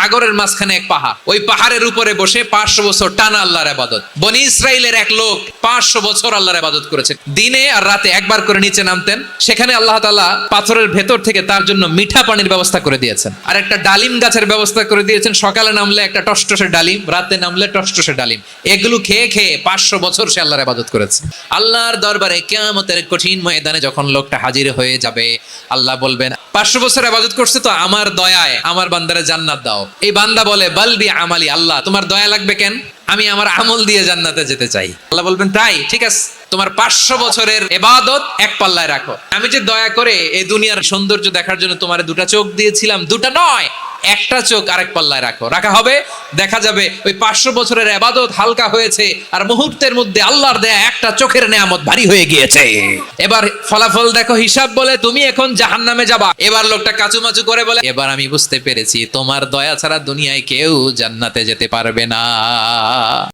সাগরের মাঝখানে এক পাহাড়। ওই পাহাড়ের উপরে বসে পাঁচশো বছর টানা আল্লাহর আবাদত। বনি ইসরায়েলের এক লোক পাঁচশো বছর আল্লাহর আবাদত করেছে। দিনে আর রাতে একবার করে নিচে নামতেন। সেখানে আল্লাহ তাআলা পাথরের ভেতর থেকে তার জন্য মিঠা পানির ব্যবস্থা করে দিয়েছেন। আর একটা ডালিম গাছের ব্যবস্থা করে দিয়েছেন। সকালে নামলে একটা টসটসে ডালিম, রাতে নামলে টসটসে ডালিম। এগুলো খেয়ে খেয়ে পাঁচশো বছর সে আল্লাহর আবাদত করেছে। আল্লাহর দরবারে কেয়ামতের কঠিন ময়দানে যখন লোকটা হাজির হয়ে যাবে, আল্লাহ বলবেন, পাঁচশো বছর আবাদত করছে তো আমার দয়ায়, আমার বান্দারে জান্নাত দাও। এই বান্দা বলে বালবি আমালি আল্লাহ তোমার দয়া লাগবে কেন? আমি আমার আমল দিয়ে জান্নাতে যেতে চাই। আল্লাহ বলবেন, তাই, ঠিক আছে। তোমার পাঁচশো বছরের এবাদত এক পাল্লায় রাখো। আমি যে দয়া করে এই দুনিয়ার সৌন্দর্য দেখার জন্য তোমার দুটা চোখ দিয়েছিলাম, দুটা নয়, একটা চোখ আরেক পাল্লায় রাখো। রাখা হবে, দেখা যাবে ওই পাঁচশো বছরের এবাদত হালকা হয়েছে আর মুহূর্তের মধ্যে আল্লাহর দেয়া একটা চোখের নেয়ামত ভারী হয়ে গিয়েছে। এবার ফলাফল দেখো, হিসাব বলে, তুমি এখন জাহান নামে যাবা। এবার লোকটা কাচুমাচু করে বলে, এবার আমি বুঝতে পেরেছি, তোমার দয়া ছাড়া দুনিয়ায় কেউ জান্নাতে যেতে পারবে না। uh,